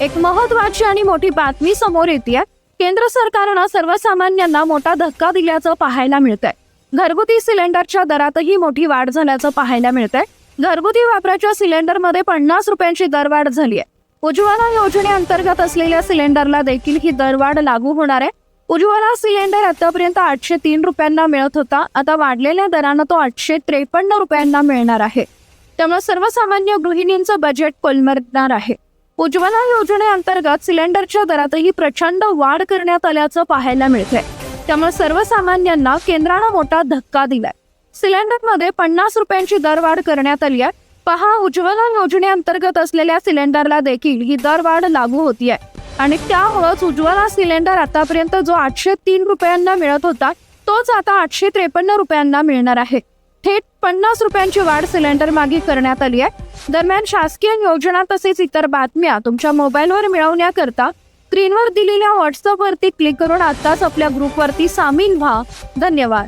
एक महत्वाची आणि मोठी बातमी समोर येते केंद्र सरकारनं सर्वसामान्यांना मोठा धक्का दिल्याचं पाहायला मिळतंय. घरगुती सिलेंडरच्या दरातही मोठी वाढ झाल्याचं पाहायला मिळतंय. घरगुती वापराच्या सिलेंडरमध्ये पन्नास रुपयांची दरवाढ झाली आहे उज्ज्वला योजनेअंतर्गत असलेल्या सिलेंडरला देखील ही दरवाढ लागू होणार आहे. उज्ज्वला सिलेंडर आतापर्यंत आठशे तीन रुपयांना मिळत होता. आता वाढलेल्या दरानं तो आठशे त्रेपन्न रुपयांना मिळणार आहे. त्यामुळे सर्वसामान्य गृहिणींचं बजेट कोलमरणार आहे. उज्ज्वला योजनेअंतर्गत सिलेंडरच्या दरातही प्रचंड वाढ करण्यात आल्याचं पाहायला मिळतंय. त्यामुळे सर्वसामान्यांना केंद्रानं मोठा धक्का दिलाय. सिलेंडरमध्ये पन्नास रुपयांची दरवाढ करण्यात आली आहे. पहा उज्ज्वला योजनेअंतर्गत असलेल्या सिलेंडरला देखील ही दरवाढ लागू होती आहे आणि त्यामुळंच उज्ज्वला सिलेंडर आतापर्यंत जो आठशे तीन रुपयांना मिळत होता तोच आता आठशे त्रेपन्न रुपयांना मिळणार आहे. थेट पन्नास रुपयांची वाढ सिलेंडर मागे करण्यात आली आहे. दरम्यान शासकीय योजना तसेच इतर बातम्या तुमच्या मोबाईलवर मिळवण्याकरता स्क्रीनवर दिलेल्या व्हॉट्सअपवरती क्लिक करून आत्ताच आपल्या ग्रुपवरती सामील व्हा. धन्यवाद.